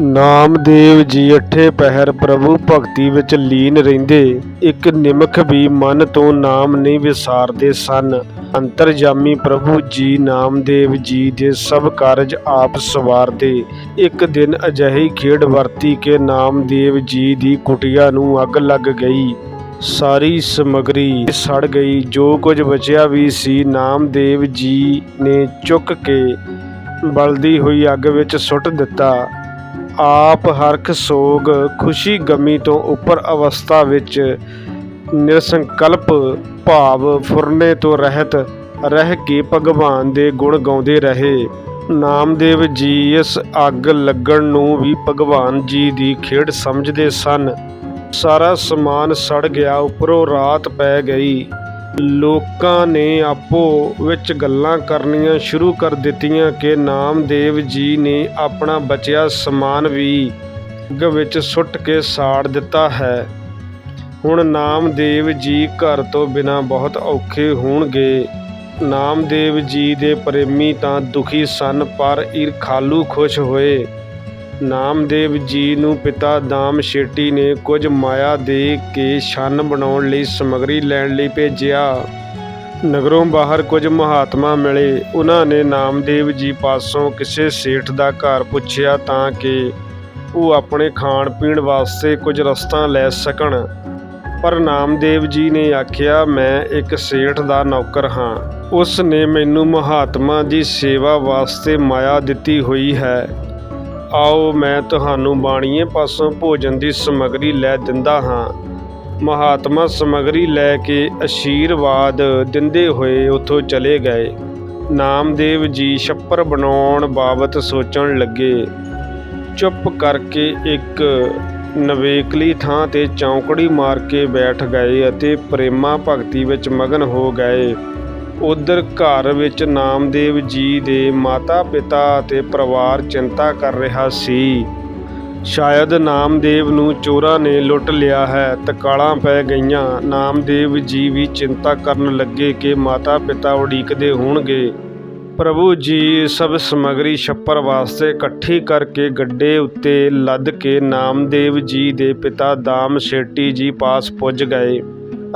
ਨਾਮਦੇਵ ਜੀ ਅੱਠੇ ਪਹਿਰ ਪ੍ਰਭੂ ਭਗਤੀ ਵਿੱਚ ਲੀਨ ਰਹਿੰਦੇ। ਇੱਕ ਨਿਮਖ ਵੀ ਮਨ ਤੋਂ ਨਾਮ ਨਹੀਂ ਵਿਸਾਰਦੇ ਸਨ। ਅੰਤਰਜਾਮੀ ਪ੍ਰਭੂ ਜੀ ਨਾਮਦੇਵ ਜੀ ਦੇ ਸਭ ਕਾਰਜ ਆਪ ਸਵਾਰਦੇ। ਇੱਕ ਦਿਨ ਅਜਿਹੀ ਖੇਡ ਵਰਤੀ ਕਿ ਨਾਮਦੇਵ ਜੀ ਦੀ ਕੁਟਿਆ ਨੂੰ ਅੱਗ ਲੱਗ ਗਈ। ਸਾਰੀ ਸਮਗਰੀ ਸੜ ਗਈ। ਜੋ ਕੁਝ ਬਚਿਆ ਵੀ ਸੀ, ਨਾਮਦੇਵ ਜੀ ਨੇ ਚੁੱਕ ਕੇ ਬਲਦੀ ਹੋਈ ਅੱਗ ਵਿੱਚ ਸੁੱਟ ਦਿੱਤਾ। ਆਪ ਹਰਖ ਸੋਗ ਖੁਸ਼ੀ ਗਮੀ ਤੋਂ ਉੱਪਰ ਅਵਸਥਾ ਵਿੱਚ ਨਿਰਸੰਕਲਪ ਭਾਵ ਫੁਰਨੇ ਤੋਂ ਰਹਿਤ ਰਹਿ ਕੇ ਭਗਵਾਨ ਦੇ ਗੁਣ ਗਾਉਂਦੇ ਰਹੇ। ਨਾਮਦੇਵ ਜੀ ਇਸ ਅੱਗ ਲੱਗਣ ਨੂੰ ਵੀ ਭਗਵਾਨ ਜੀ ਦੀ ਖੇਡ ਸਮਝਦੇ ਸਨ। ਸਾਰਾ ਸਮਾਨ ਸੜ ਗਿਆ, ਉੱਪਰੋਂ ਰਾਤ ਪੈ ਗਈ। ਲੋਕਾਂ ਨੇ ਆਪੋ ਵਿੱਚ ਗੱਲਾਂ ਕਰਨੀਆਂ ਸ਼ੁਰੂ ਕਰ ਦਿੱਤੀਆਂ ਕਿ ਨਾਮਦੇਵ ਜੀ ਨੇ ਆਪਣਾ ਬਚਿਆ ਸਮਾਨ ਵੀ ਅੱਗ ਵਿੱਚ ਸੁੱਟ ਕੇ ਸਾੜ ਦਿੱਤਾ ਹੈ। ਹੁਣ ਨਾਮਦੇਵ ਜੀ ਘਰ ਤੋਂ ਬਿਨਾਂ ਬਹੁਤ ਔਖੇ ਹੋਣਗੇ। ਨਾਮਦੇਵ ਜੀ ਦੇ ਪ੍ਰੇਮੀ ਤਾਂ ਦੁਖੀ ਸਨ, ਪਰ ਈਰਖਾਲੂ ਖੁਸ਼ ਹੋਏ। ਨਾਮਦੇਵ ਜੀ ਨੂੰ ਪਿਤਾ ਦਾਮ ਸ਼ੇਟੀ ਨੇ ਕੁਝ ਮਾਇਆ ਦੇ ਕੇ ਛੰਨ ਬਣਾਉਣ ਲਈ ਸਮੱਗਰੀ ਲੈਣ ਲਈ ਭੇਜਿਆ। ਨਗਰੋਂ ਬਾਹਰ ਕੁਝ ਮਹਾਤਮਾ ਮਿਲੇ। ਉਹਨਾਂ ਨੇ ਨਾਮਦੇਵ ਜੀ ਪਾਸੋਂ ਕਿਸੇ ਸੇਠ ਦਾ ਘਰ ਪੁੱਛਿਆ ਤਾਂ ਕਿ ਉਹ ਆਪਣੇ ਖਾਣ ਪੀਣ ਵਾਸਤੇ ਕੁਝ ਰਸਤਾ ਲੈ ਸਕਣ। ਪਰ ਨਾਮਦੇਵ ਜੀ ਨੇ ਆਖਿਆ, ਮੈਂ ਇੱਕ ਸੇਠ ਦਾ ਨੌਕਰ ਹਾਂ। ਉਸ ਨੇ ਮੈਨੂੰ ਮਹਾਤਮਾ ਦੀ ਸੇਵਾ ਵਾਸਤੇ ਮਾਇਆ ਦਿੱਤੀ ਹੋਈ ਹੈ। ਆਓ ਮੈਂ ਤੁਹਾਨੂੰ ਬਾਣੀਏ ਪਾਸੋਂ ਭੋਜਨ ਦੀ ਸਮਗਰੀ ਲੈ ਦਿੰਦਾ ਹਾਂ। ਮਹਾਤਮਾ ਸਮਗਰੀ ਲੈ ਕੇ ਅਸ਼ੀਰਵਾਦ ਦਿੰਦੇ ਹੋਏ ਉੱਥੋਂ ਚਲੇ ਗਏ। ਨਾਮਦੇਵ ਜੀ ਛੱਪਰ ਬਣਾਉਣ ਬਾਬਤ ਸੋਚਣ ਲੱਗੇ। ਚੁੱਪ ਕਰਕੇ ਇੱਕ ਨਵੇਕਲੀ ਥਾਂ ਤੇ ਚੌਂਕੜੀ ਮਾਰ ਕੇ ਬੈਠ ਗਏ ਅਤੇ ਪ੍ਰੇਮਾ ਭਗਤੀ ਵਿੱਚ ਮਗਨ ਹੋ ਗਏ। ਉਧਰ ਘਰ ਵਿੱਚ ਨਾਮਦੇਵ ਜੀ ਦੇ ਮਾਤਾ ਪਿਤਾ ਅਤੇ ਪਰਿਵਾਰ ਚਿੰਤਾ ਕਰ ਰਿਹਾ ਸੀ। ਸ਼ਾਇਦ ਨਾਮਦੇਵ ਨੂੰ ਚੋਰਾਂ ਨੇ ਲੁੱਟ ਲਿਆ ਹੈ। ਤਕਾਲਾਂ ਪੈ ਗਈਆਂ। ਨਾਮਦੇਵ ਜੀ ਵੀ ਚਿੰਤਾ ਕਰਨ ਲੱਗੇ ਕਿ ਮਾਤਾ ਪਿਤਾ ਉਡੀਕਦੇ ਹੋਣਗੇ। ਪ੍ਰਭੂ ਜੀ ਸਭ ਸਮਗਰੀ ਛੱਪਰ ਵਾਸਤੇ ਇਕੱਠੀ ਕਰਕੇ ਗੱਡੇ ਉੱਤੇ ਲੱਦ ਕੇ ਨਾਮਦੇਵ ਜੀ ਦੇ ਪਿਤਾ ਦਾਮ ਸ਼ੇਟੀ ਜੀ ਪਾਸ ਪੁੱਜ ਗਏ।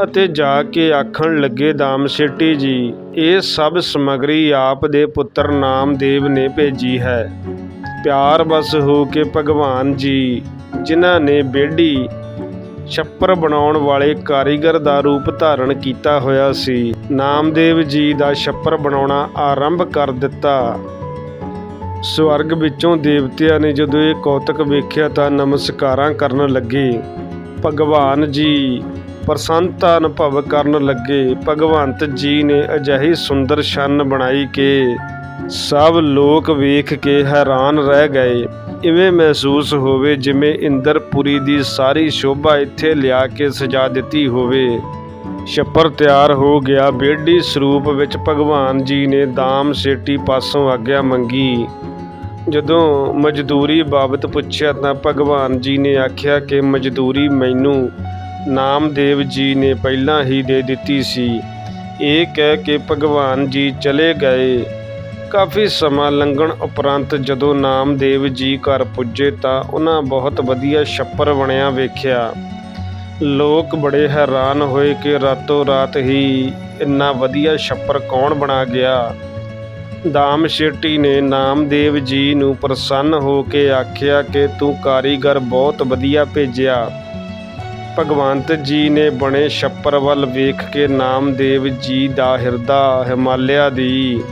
ਅਤੇ ਜਾ ਕੇ ਆਖਣ ਲੱਗੇ, ਦਾਮ ਸ਼ੇਟੀ ਜੀ, ਇਹ ਸਭ ਸਮਗਰੀ ਆਪ ਦੇ ਪੁੱਤਰ ਨਾਮਦੇਵ ਨੇ ਭੇਜੀ ਹੈ। ਪਿਆਰ ਬਸ ਹੋ ਕੇ ਭਗਵਾਨ ਜੀ, ਜਿਨ੍ਹਾਂ ਨੇ ਬੇੜੀ ਛੱਪਰ ਬਣਾਉਣ ਵਾਲੇ ਕਾਰੀਗਰ ਦਾ ਰੂਪ ਧਾਰਨ ਕੀਤਾ ਹੋਇਆ ਸੀ, ਨਾਮਦੇਵ ਜੀ ਦਾ ਛੱਪਰ ਬਣਾਉਣਾ ਆਰੰਭ ਕਰ ਦਿੱਤਾ। ਸਵਰਗ ਵਿੱਚੋਂ ਦੇਵਤਿਆਂ ਨੇ ਜਦੋਂ ਇਹ ਕੌਤਕ ਵੇਖਿਆ ਤਾਂ ਨਮਸਕਾਰਾਂ ਕਰਨ ਲੱਗੇ, ਭਗਵਾਨ ਜੀ ਪ੍ਰਸੰਨਤਾ ਅਨੁਭਵ ਕਰਨ ਲੱਗੇ ਭਗਵੰਤ ਜੀ ਨੇ ਅਜਿਹੀ ਸੁੰਦਰ ਛੰਨ ਬਣਾਈ ਕਿ ਸਭ ਲੋਕ ਵੇਖ ਕੇ ਹੈਰਾਨ ਰਹਿ ਗਏ। ਇਵੇਂ ਮਹਿਸੂਸ ਹੋਵੇ ਜਿਵੇਂ ਇੰਦਰਪੁਰੀ ਦੀ ਸਾਰੀ ਸ਼ੋਭਾ ਇੱਥੇ ਲਿਆ ਕੇ ਸਜਾ ਦਿੱਤੀ ਹੋਵੇ। ਛੱਪਰ ਤਿਆਰ ਹੋ ਗਿਆ। ਬੇੜੀ ਸਰੂਪ ਵਿੱਚ ਭਗਵਾਨ ਜੀ ਨੇ ਦਾਮ ਸੇਟੀ ਪਾਸੋਂ ਆਗਿਆ ਮੰਗੀ। ਜਦੋਂ ਮਜ਼ਦੂਰੀ ਬਾਬਤ ਪੁੱਛਿਆ ਤਾਂ ਭਗਵਾਨ ਜੀ ਨੇ ਆਖਿਆ ਕਿ ਮਜ਼ਦੂਰੀ ਮੈਨੂੰ ਨਾਮਦੇਵ ਜੀ ਨੇ ਪਹਿਲਾਂ ਹੀ ਦੇ ਦਿੱਤੀ ਸੀ। ਇਹ ਕਹਿ ਕੇ ਭਗਵਾਨ ਜੀ ਚਲੇ ਗਏ। ਕਾਫੀ ਸਮਾਂ ਲੰਘਣ ਉਪਰੰਤ ਜਦੋਂ ਨਾਮਦੇਵ ਜੀ ਘਰ ਪੁੱਜੇ ਤਾਂ ਉਹਨਾਂ ਬਹੁਤ ਵਧੀਆ ਛੱਪਰ ਬਣਿਆ ਵੇਖਿਆ। ਲੋਕ ਬੜੇ ਹੈਰਾਨ ਹੋਏ ਕਿ ਰਾਤੋਂ ਰਾਤ ਹੀ ਇੰਨਾ ਵਧੀਆ ਛੱਪਰ ਕੌਣ ਬਣਾ ਗਿਆ। ਦਾਮ ਸ਼ੇਟੀ ਨੇ ਨਾਮਦੇਵ ਜੀ ਨੂੰ ਪ੍ਰਸੰਨ ਹੋ ਕੇ ਆਖਿਆ ਕਿ ਤੂੰ ਕਾਰੀਗਰ ਬਹੁਤ ਵਧੀਆ ਭੇਜਿਆ। ਭਗਵੰਤ ਜੀ ਨੇ ਬਣੇ ਛੱਪਰ ਵੱਲ ਵੇਖ ਕੇ ਨਾਮਦੇਵ ਜੀ ਦਾ ਹਿਰਦਾ ਹਿਮਾਲਿਆ ਦੀ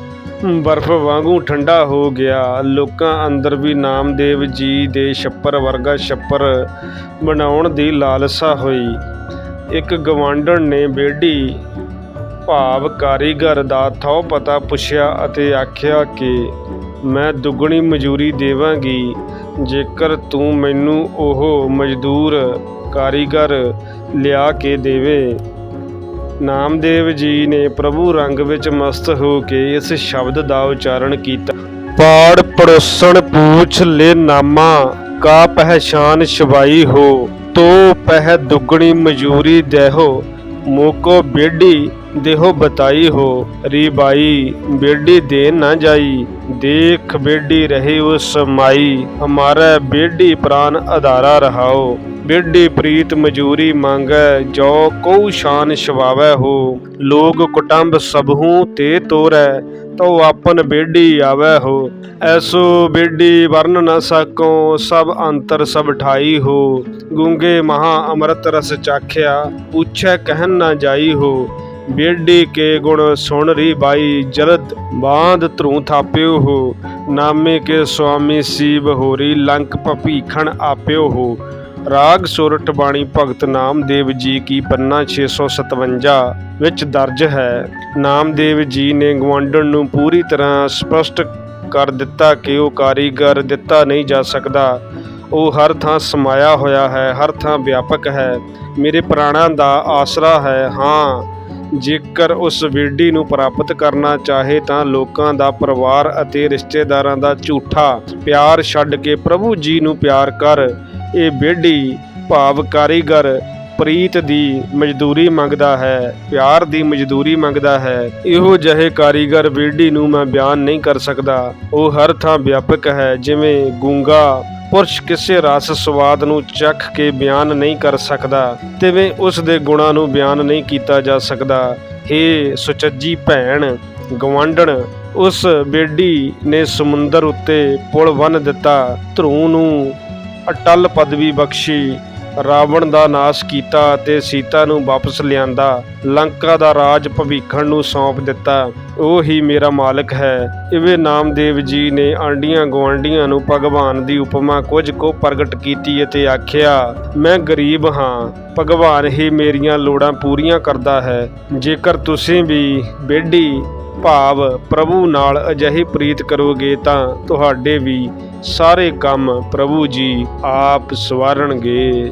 ਬਰਫ਼ ਵਾਂਗੂ ਠੰਡਾ ਹੋ ਗਿਆ। ਲੋਕਾਂ ਅੰਦਰ ਵੀ ਨਾਮਦੇਵ ਜੀ ਦੇ ਛੱਪਰ ਵਰਗਾ ਛੱਪਰ ਬਣਾਉਣ ਦੀ ਲਾਲਸਾ ਹੋਈ। ਇੱਕ ਗਵਾਂਢਣ ਨੇ ਬੇੜੀ ਭਾਵ ਕਾਰੀਗਰ ਦਾ ਥੋ ਪਤਾ ਪੁੱਛਿਆ ਅਤੇ ਆਖਿਆ ਕਿ ਮੈਂ ਦੁੱਗਣੀ ਮਜ਼ਦੂਰੀ ਦੇਵਾਂਗੀ। ਜੇਕਰ ਤੂੰ ਮੈਨੂੰ ਉਹ ਮਜ਼ਦੂਰ ਕਾਰੀਗਰ ਲਿਆ ਕੇ ਦੇਵੇ। ਨਾਮਦੇਵ ਜੀ ਨੇ ਪ੍ਰਭੂ ਰੰਗ ਵਿੱਚ ਮਸਤ ਹੋ ਕੇ ਇਸ ਸ਼ਬਦ ਦਾ ਉਚਾਰਨ ਕੀਤਾ। ਪਾੜ ਪੜੋਸਣ ਪੂਛ ਲੈ ਨਾਮਾ, ਕਾ ਪਹਿਚਾਨ ਸ਼ਵਾਈ ਹੋ, ਤੋ ਪਹਿ ਦੁੱਗਣੀ ਮਜ਼ੂਰੀ ਦੇਹੋ, ਮੋਕੋ ਬੇਡੀ ਦੇਹੋ ਬਤਾਈ ਹੋ, ਰੀ ਬਾਈ ਬੇਡੀ ਦੇ ਨਾ ਜਾਈ, ਦੇਖ ਬੇਡੀ ਰਹੇ ਉਸ ਮਾਈ, ਹਮਾਰਾ ਬੇਡੀ ਪ੍ਰਾਨ ਆਧਾਰਾ ਰਹਾਓ। ਬੇਡੀ ਪ੍ਰੀਤ ਮਜੂਰੀ ਮੰਗੈ, ਜੋ ਕਉ ਸ਼ਾਨ ਸ਼ਵਾਵੈ ਹੋ। ਲੋਗ ਕੁਟੰਬ ਸਭਹੂ ਤੇ ਤੋਰੈ ਤੋ ਆਪਨ ਬੇਡੀ ਆਵੈ ਹੋ। ਐਸੋ ਬੇਡੀ ਵਰਨ ਨ ਸਕੋ, ਸਭ ਅੰਤਰ ਸਭ ਠਾਈ ਹੋ। ਗੁੰਗੇ ਮਹਾ ਅੰਮ੍ਰਿਤ ਰਸ ਚਾਖਿਆ, ਪੁੱਛੈ ਕਹਿਨ ਨਾ ਜਾਈ ਹੋ। ਬੇਡੀ ਕੇ ਗੁਣ ਸੁਣ ਰੀ ਬਾਈ, ਜਲਦ ਬਾਂਧ ਧਰੂ ਥਾਪਿਓ ਹੋ। ਨਾਮੇ ਕੇ ਸੁਆਮੀ ਸੀਬ ਹੋਰੀ, ਲੰਕ ਭਪੀਖਣ ਆਪਿਓ ਹੋ। ਰਾਗ ਸੋਰਠ ਬਾਣੀ ਭਗਤ ਨਾਮਦੇਵ ਜੀ ਕੀ ਪੰਨਾ 657 ਵਿੱਚ ਦਰਜ ਹੈ। ਨਾਮਦੇਵ ਜੀ ਨੇ ਗਵਾਂਡਣ ਨੂੰ ਪੂਰੀ ਤਰ੍ਹਾਂ ਸਪਸ਼ਟ ਕਰ ਦਿੱਤਾ ਕਿ ਉਹ ਕਾਰੀਗਰ ਦਿੱਤਾ ਨਹੀਂ ਜਾ ਸਕਦਾ। ਉਹ ਹਰ ਥਾਂ ਸਮਾਇਆ ਹੋਇਆ ਹੈ, ਹਰ ਥਾਂ ਵਿਆਪਕ ਹੈ। ਮੇਰੇ ਪ੍ਰਾਣਾਂ ਦਾ ਆਸਰਾ ਹੈ, ਹਾਂ, ਜੇਕਰ ਉਸ ਵੀਡੀ ਨੂੰ ਪ੍ਰਾਪਤ ਕਰਨਾ ਚਾਹੇ ਤਾਂ ਲੋਕਾਂ ਦਾ ਪਰਿਵਾਰ ਅਤੇ ਰਿਸ਼ਤੇਦਾਰਾਂ ਦਾ ਝੂਠਾ ਪਿਆਰ ਛੱਡ ਕੇ ਪ੍ਰਭੂ ਜੀ ਨੂੰ ਪਿਆਰ ਕਰ। ਇਹ ਬੇੜੀ ਭਾਵ ਕਾਰੀਗਰ ਪ੍ਰੀਤ ਦੀ ਮਜ਼ਦੂਰੀ ਮੰਗਦਾ ਹੈ, ਪਿਆਰ ਦੀ ਮਜ਼ਦੂਰੀ ਮੰਗਦਾ ਹੈ। ਇਹੋ ਜਿਹੇ ਕਾਰੀਗਰ ਬੇੜੀ ਨੂੰ ਮੈਂ ਬਿਆਨ ਨਹੀਂ ਕਰ ਸਕਦਾ। ਉਹ ਹਰ ਥਾਂ ਵਿਆਪਕ ਹੈ, ਜਿਵੇਂ ਗੂੰਗਾ ਪੁਰਸ਼ ਕਿਸੇ ਰਸ ਸਵਾਦ ਨੂੰ ਚੱਖ ਕੇ ਬਿਆਨ ਨਹੀਂ ਕਰ ਸਕਦਾ, ਤਿਵੇਂ ਉਸ ਦੇ ਗੁਣਾਂ ਨੂੰ ਬਿਆਨ ਨਹੀਂ ਕੀਤਾ ਜਾ ਸਕਦਾ। ਏ ਸੁਚੱਜੀ ਭੈਣ ਗਵਾਂਡਣ ਉਸ ਬੇਡੀ ਨੇ ਸਮੁੰਦਰ ਉੱਤੇ ਪੁਲ ਬੰਨ ਦਿੱਤਾ ਧਰੂ ਨੂੰ ਅਟਲ ਪਦਵੀ ਬਖਸ਼ੀ ਰਾਵਣ ਦਾ ਨਾਸ਼ ਕੀਤਾ ਅਤੇ ਸੀਤਾ ਨੂੰ ਵਾਪਸ ਲਿਆਂਦਾ, ਲੰਕਾ ਦਾ ਰਾਜ ਭਵਿੱਖਣ ਨੂੰ ਸੌਂਪ ਦਿੱਤਾ। ਉਹ ਹੀ ਮੇਰਾ ਮਾਲਕ ਹੈ। ਇਵੇਂ ਨਾਮਦੇਵ ਜੀ ਨੇ ਆਂਡੀਆਂ ਗਵਾਂਡੀਆਂ ਨੂੰ ਭਗਵਾਨ ਦੀ ਉਪਮਾ ਕੁਝ ਕੋ ਪ੍ਰਗਟ ਕੀਤੀ ਅਤੇ ਆਖਿਆ, ਮੈਂ ਗਰੀਬ ਹਾਂ। ਭਗਵਾਨ ਹੀ ਮੇਰੀਆਂ ਲੋੜਾਂ ਪੂਰੀਆਂ ਕਰਦਾ ਹੈ। ਜੇਕਰ ਤੁਸੀਂ ਵੀ ਬੇਢੀ ਭਾਵ ਪ੍ਰਭੂ ਨਾਲ ਅਜਿਹੀ ਪ੍ਰੀਤ ਕਰੋਗੇ ਤਾਂ ਤੁਹਾਡੇ ਵੀ ਸਾਰੇ ਕੰਮ ਪ੍ਰਭੂ ਜੀ ਆਪ ਸਵਾਰਣਗੇ